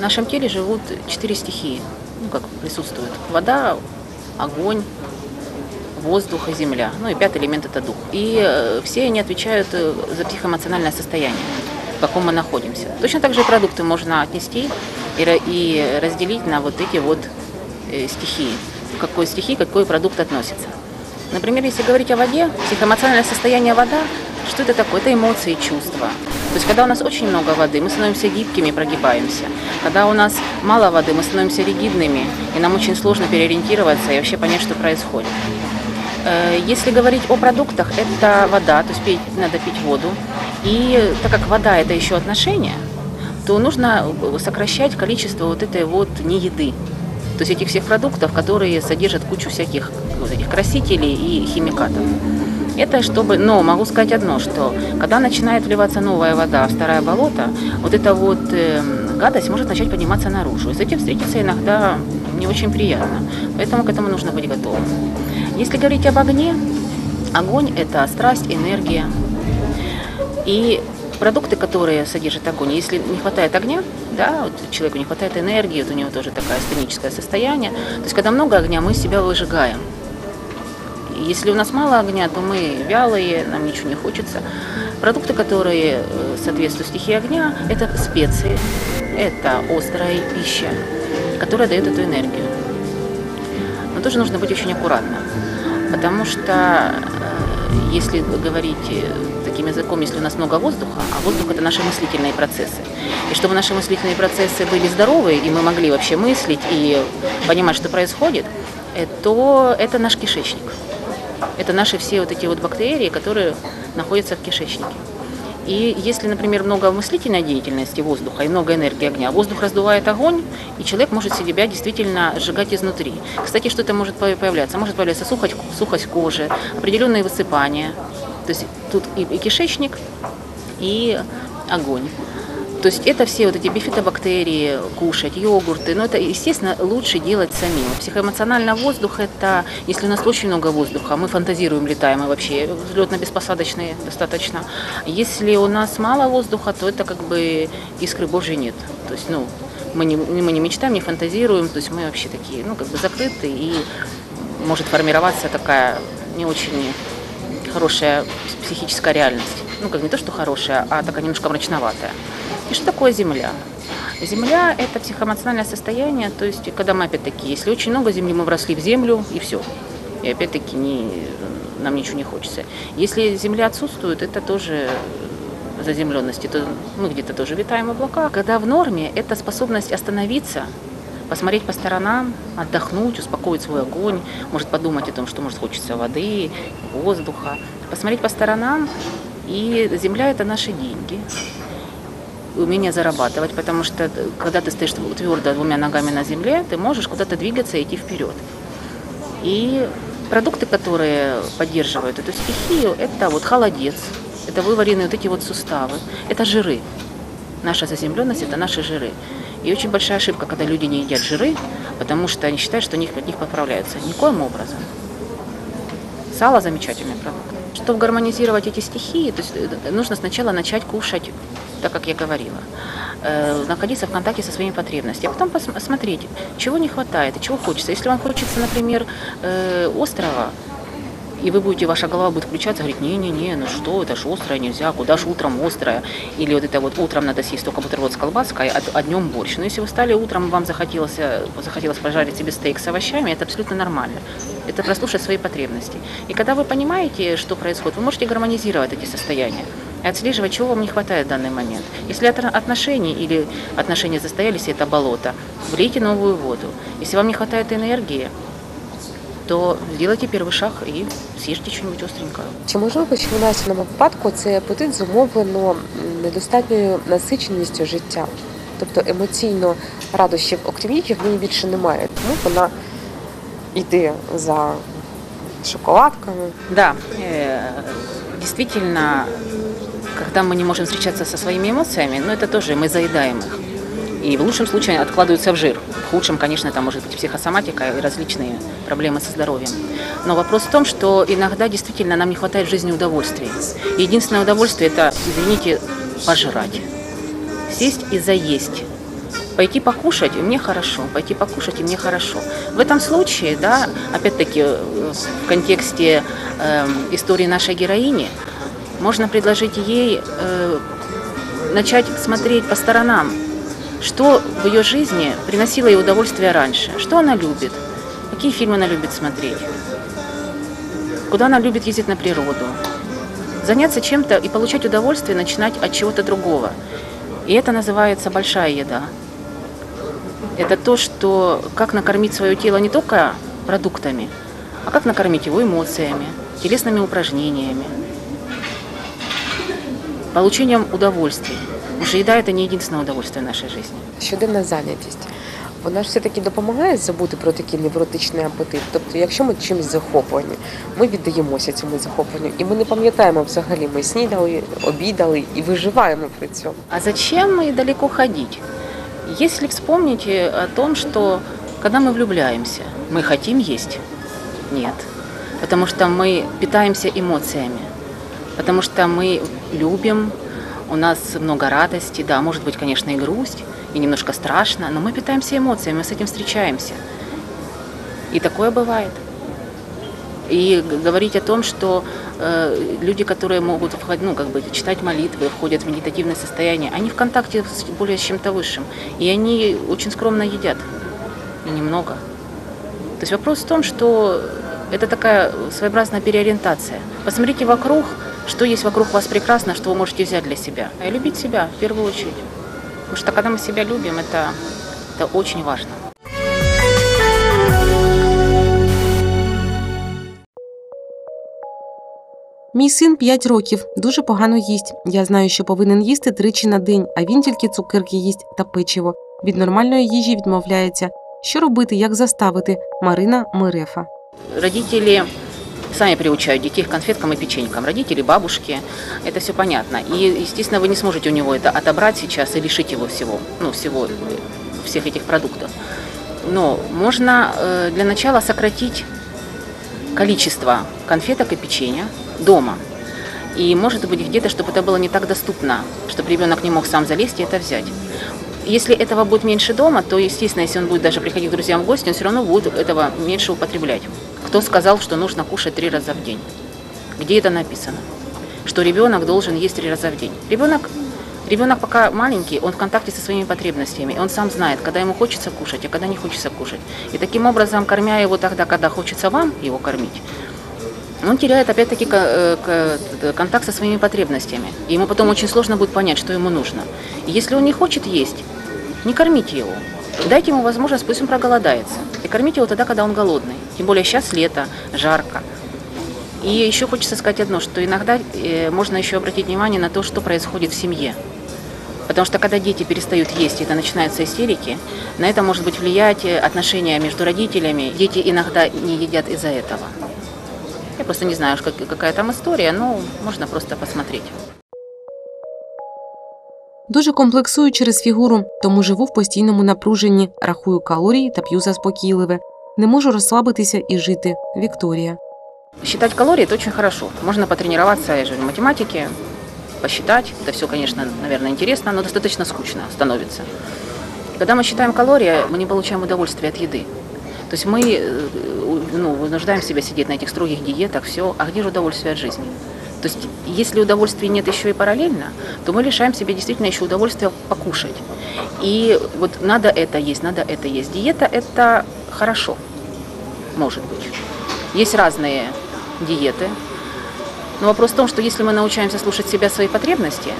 В нашем теле живут четыре стихии, ну, как присутствуют. Вода, огонь, воздух и земля. Ну и пятый элемент – это дух. И э, все они отвечают э, за психоэмоциональное состояние, в каком мы находимся. Точно так же продукты можно отнести и разделить на вот эти вот э, стихии. К какой стихии какой продукт относится. Например, если говорить о воде, психоэмоциональное состояние вода, что это такое? Это эмоции, чувства. То есть, когда у нас очень много воды, мы становимся гибкими, прогибаемся. Когда у нас мало воды, мы становимся ригидными, и нам очень сложно переориентироваться и вообще понять, что происходит. Э, Если говорить о продуктах, это вода, то есть пить, надо пить воду. И так как вода это еще отношения, то нужно сокращать количество вот этой вот не еды. То есть этих всех продуктов, которые содержат кучу всяких вот этих красителей и химикатов. Это чтобы, но могу сказать одно, что когда начинает вливаться новая вода в старое болото, вот эта вот э, гадость может начать подниматься наружу. И с этим встретиться иногда не очень приятно. Поэтому к этому нужно быть готовым. Если говорить об огне, огонь – это страсть, энергия. И продукты, которые содержат огонь, если не хватает огня, да, вот человеку не хватает энергии, вот у него тоже такое астеническое состояние. То есть, когда много огня, мы себя выжигаем. Если у нас мало огня, то мы вялые, нам ничего не хочется. Продукты, которые э, соответствуют стихии огня, это специи, это острая пища, которая дает эту энергию. Но тоже нужно быть очень аккуратным, потому что э, если говорить э, таким языком, если у нас много воздуха, а воздух это наши мыслительные процессы. И чтобы наши мыслительные процессы были здоровы, и мы могли вообще мыслить и понимать, что происходит, то это наш кишечник. Это наши все вот эти вот бактерии, которые находятся в кишечнике. И если, например, много мыслительной деятельности воздуха и много энергии огня, воздух раздувает огонь, и человек может себя действительно сжигать изнутри. Кстати, что это может по- появляться? Может появляться сухость, сухость кожи, определенные высыпания. То есть тут и кишечник, и огонь. То есть это все вот эти бифидобактерии, кушать, йогурты, но это, естественно, лучше делать самим. Психоэмоционально воздух – это, если у нас очень много воздуха, мы фантазируем, летаем, и вообще взлетно-беспосадочные достаточно. Если у нас мало воздуха, то это как бы искры Божьей нет. То есть, ну, мы не, мы не мечтаем, не фантазируем, то есть мы вообще такие, ну, как бы закрыты, и может формироваться такая не очень хорошая психическая реальность. Ну, как не то, что хорошая, а такая немножко мрачноватая. И что такое Земля? Земля – это психоэмоциональное состояние, то есть, когда мы опять-таки, если очень много земли, мы вросли в землю, и все. И опять-таки не, нам ничего не хочется. Если земля отсутствует, это тоже заземленность, это мы где-то тоже витаем в облаках. Когда в норме, это способность остановиться, посмотреть по сторонам, отдохнуть, успокоить свой огонь, может подумать о том, что может хочется воды, воздуха, посмотреть по сторонам. И земля – это наши деньги, умение зарабатывать, потому что э, когда ты стоишь твердо двумя ногами на земле, ты можешь куда-то двигаться и идти вперед. И продукты, которые поддерживают эту стихию, это вот холодец, это вываренные вот эти вот суставы, это жиры. Наша заземленность – это наши жиры. И очень большая ошибка, когда люди не едят жиры, потому что они считают, что они от них поправляются. Никоим образом. Сало – замечательный продукт. Чтобы гармонизировать эти стихии, то есть э, нужно сначала начать кушать, так как я говорила, э, находиться в контакте со своими потребностями, а потом посмотреть, чего не хватает и чего хочется. Если вам хочется, например, э, острова, и вы будете, ваша голова будет включаться, говорить, не-не-не, ну что, это ж острое нельзя, куда ж утром острое. Или вот это вот утром надо съесть только бутерброд с колбаской, а, а днем борщ. Но если вы стали утром, вам захотелось, захотелось пожарить себе стейк с овощами, это абсолютно нормально. Это прослушать свои потребности. И когда вы понимаете, что происходит, вы можете гармонизировать эти состояния и отслеживать, чего вам не хватает в данный момент. Если от отношений или отношения застоялись, и это болото, влейте новую воду. Если вам не хватает энергии, то зробите перший шаг і з'їжте щось остренькое. Чи можливо, що в нашому випадку цей апетит зумовлено недостатньою насиченістю життя? Тобто емоційно радощів, окрім їжі, в неї більше немає. Тому вона йде за шоколадками. Да, э, действительно, когда мы не можем встречаться со своими эмоциями, ну это тоже мы заедаем их. И в лучшем случае откладываются в жир. В худшем, конечно, это может быть психосоматика и различные проблемы со здоровьем. Но вопрос в том, что иногда действительно нам не хватает в жизни удовольствия. Единственное удовольствие – это, извините, пожрать. Сесть и заесть. Пойти покушать, и мне хорошо, пойти покушать, и мне хорошо. В этом случае, да, опять-таки, э, в контексте э, истории нашей героини, можно предложить ей э, начать смотреть по сторонам, что в ее жизни приносило ей удовольствие раньше, что она любит, какие фильмы она любит смотреть, куда она любит ездить на природу. Заняться чем-то и получать удовольствие, начинать от чего-то другого. И это называется большая еда. Это то, что как накормить свое тело не только продуктами, а как накормить его эмоциями, телесными упражнениями, получением удовольствий. Потому что еда – это не единственное удовольствие в нашей жизни. Щоденна зайнятість. Вона ж все-таки допомагає забути про такий невротичний апетит. Тобто, якщо ми чимось захоплені, ми віддаємося цьому захопленню, і ми не пам'ятаємо взагалі, ми снідали, обідали і виживаємо при цьому. А зачем и далеко ходить? Если вспомните о том, что когда мы влюбляемся, мы хотим есть? Нет. Потому что мы питаемся эмоциями. Потому что мы любим, у нас много радости, да, может быть, конечно, и грусть, и немножко страшно, но мы питаемся эмоциями, мы с этим встречаемся. И такое бывает. И говорить о том, что э, люди, которые могут входить, ну, как бы читать молитвы, входят в медитативное состояние, они в контакте с более с чем-то высшим. И они очень скромно едят. И немного. То есть вопрос в том, что это такая своеобразная переориентация. Посмотрите вокруг, что есть вокруг вас прекрасно, что вы можете взять для себя. И любить себя в первую очередь. Потому что когда мы себя любим, это, это очень важно. Мій син 5 років, дуже погано їсть. Я знаю, що повинен їсти тричі на день, а він тільки цукерки їсть та печиво. Від нормальної їжі відмовляється. Що робити, як заставити? Марина Мирефа. Родители сами приучают детей к конфеткам и печенькам. Родители, бабушки, это все понятно. И, естественно, вы не сможете у него это отобрать сейчас и лишить его всего, ну, всего, всех этих продуктов. Но можно э, для начала сократить количество конфеток и печенья дома. И, может быть, где-то, чтобы это было не так доступно, чтобы ребенок не мог сам залезть и это взять. Если этого будет меньше дома, то, естественно, если он будет даже приходить к друзьям в гости, он все равно будет этого меньше употреблять. Кто сказал, что нужно кушать три раза в день? Где это написано? Что ребенок должен есть три раза в день. Ребенок, ребенок пока маленький, он в контакте со своими потребностями. Он сам знает, когда ему хочется кушать, а когда не хочется кушать. И таким образом, кормя его тогда, когда хочется вам его кормить, он теряет опять-таки э, к- контакт со своими потребностями. И ему потом очень сложно будет понять, что ему нужно. И если он не хочет есть, не кормите его. Дайте ему возможность, пусть он проголодается. И кормите его тогда, когда он голодный. Тем более сейчас лето, жарко. И еще хочется сказать одно, что иногда э, можно еще обратить внимание на то, что происходит в семье. Потому что когда дети перестают есть, это начинаются истерики, на это может быть влиять э, отношения между родителями. Дети иногда не едят из-за этого. Я просто не знаю, как- какая там история, но можно просто посмотреть. Дуже комплексую через фігуру, тому живу в постійному напруженні, рахую калорії та п'ю заспокійливе. Не можу розслабитися і жити. Вікторія. Считать калории – это очень хорошо. Можно потренироваться, я же говорю, в математике, посчитать. Это все, конечно, наверное, интересно, но достаточно скучно становится. Когда мы считаем калории, мы не получаем удовольствия от еды. То есть мы э, у- ну, вынуждаем себя сидеть на этих строгих диетах, все. А где же удовольствие от жизни? То есть, если удовольствия нет еще и параллельно, то мы лишаем себя действительно еще удовольствия покушать. И вот надо это есть, надо это есть. Диета – это хорошо, может быть. Есть разные диеты. Но вопрос в том, что если мы научаемся слушать себя, свои потребности,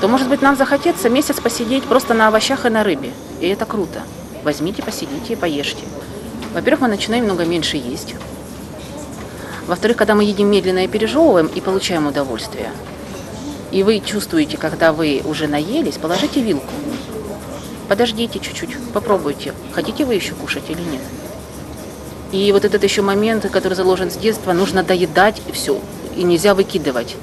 то, может быть, нам захотеться месяц посидеть просто на овощах и на рыбе. И это круто. Возьмите, посидите и поешьте. Во-первых, мы начинаем много меньше есть. Во-вторых, когда мы едим медленно и пережевываем, и получаем удовольствие, и вы чувствуете, когда вы уже наелись, положите вилку. Подождите чуть-чуть, попробуйте, хотите вы еще кушать или нет. И вот этот еще момент, который заложен с детства, нужно доедать все, и нельзя выкидывать.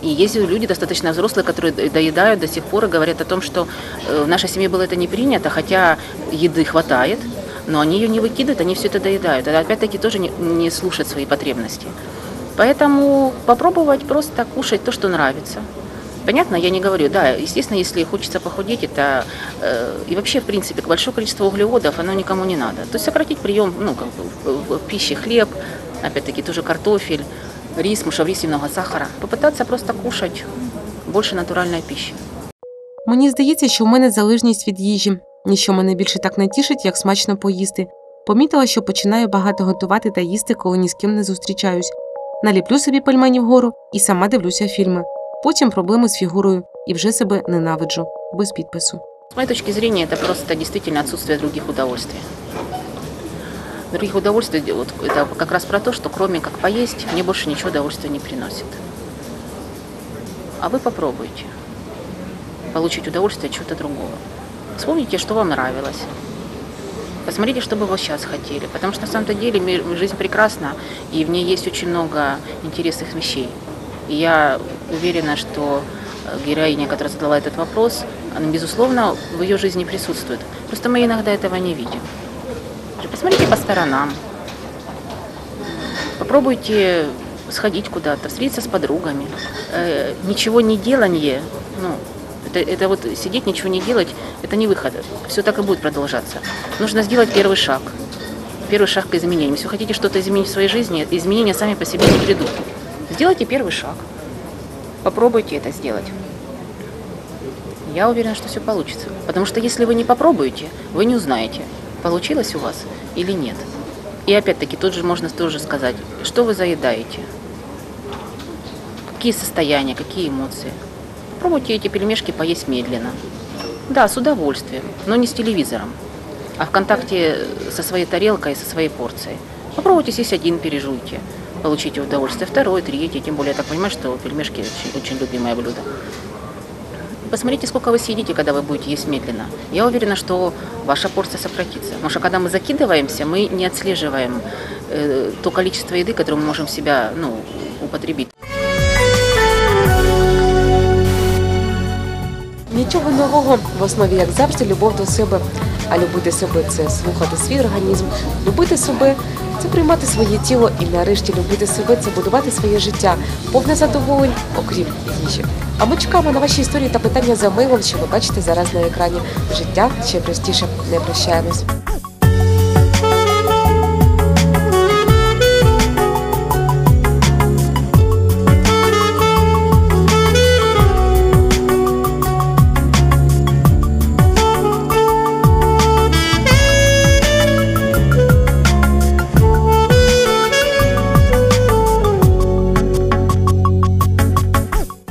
И есть люди достаточно взрослые, которые доедают до сих пор и говорят о том, что э, в нашей семье было это не принято, хотя еды хватает, но они ее не выкидывают, они все это доедают. Это опять-таки тоже не, не слушать свои потребности. Поэтому попробовать просто кушать то, что нравится. Понятно, я не говорю, да, естественно, если хочется похудеть, это э, и вообще, в принципе, большое количество углеводов, оно никому не надо. То есть сократить прием, ну, как бы в, в пище хлеб, опять-таки тоже картофель, рис, потому что в рисе много сахара. Попытаться просто кушать больше натуральной пищи. Мені здається, що в мене залежність від їжі. Ніщо мене більше так не тішить, як смачно поїсти. Помітила, що починаю багато готувати та їсти, коли ні з ким не зустрічаюсь. Наліплю собі пельмені вгору і сама дивлюся фільми. Потім проблеми з фігурою і вже себе ненавиджу без підпису. С моей точки зрения, это просто действительно отсутствие других удовольствий. Других удовольствий, вот, это как раз про то, что кроме как поесть, мне больше ничего удовольствия не приносит. А вы попробуйте получить удовольствие от чего-то другого. Вспомните, что вам нравилось. Посмотрите, что бы вы сейчас хотели. Потому что на самом-то деле жизнь прекрасна, и в ней есть очень много интересных вещей. И я уверена, что э, героиня, которая задала этот вопрос, она, безусловно, в ее жизни присутствует. Просто мы иногда этого не видим. Посмотрите по сторонам. Попробуйте сходить куда-то, встретиться с подругами. Э, ничего не делание, ну, это, это вот сидеть, ничего не делать, это не выход. Все так и будет продолжаться. Нужно сделать первый шаг. Первый шаг к изменениям. Если вы хотите что-то изменить в своей жизни, изменения сами по себе не придут. Сделайте первый шаг. Попробуйте это сделать. Я уверена, что все получится. Потому что если вы не попробуете, вы не узнаете, получилось у вас или нет. И опять-таки тут же можно тоже сказать, что вы заедаете, какие состояния, какие эмоции. Попробуйте эти пельмешки поесть медленно. Да, с удовольствием, но не с телевизором, а в контакте со своей тарелкой, со своей порцией. Попробуйте съесть один, пережуйте, получите удовольствие. Второй, третий, тем более я так понимаю, что пельмешки очень, очень любимое блюдо. Посмотрите, сколько вы съедите, когда вы будете есть медленно. Я уверена, что ваша порция сократится. Потому что когда мы закидываемся, мы не отслеживаем э, то количество еды, которое мы можем себя ну, употребить. Нічого нового в основі, як завжди, любов до себе. А любити себе це слухати свій організм, любити себе це приймати своє тіло і нарешті любити себе це будувати своє життя, повне задоволень, окрім їжі. А ми чекаємо на ваші історії та питання за мейлом, що ви бачите зараз на екрані. Життя ще простіше. Не прощаємось.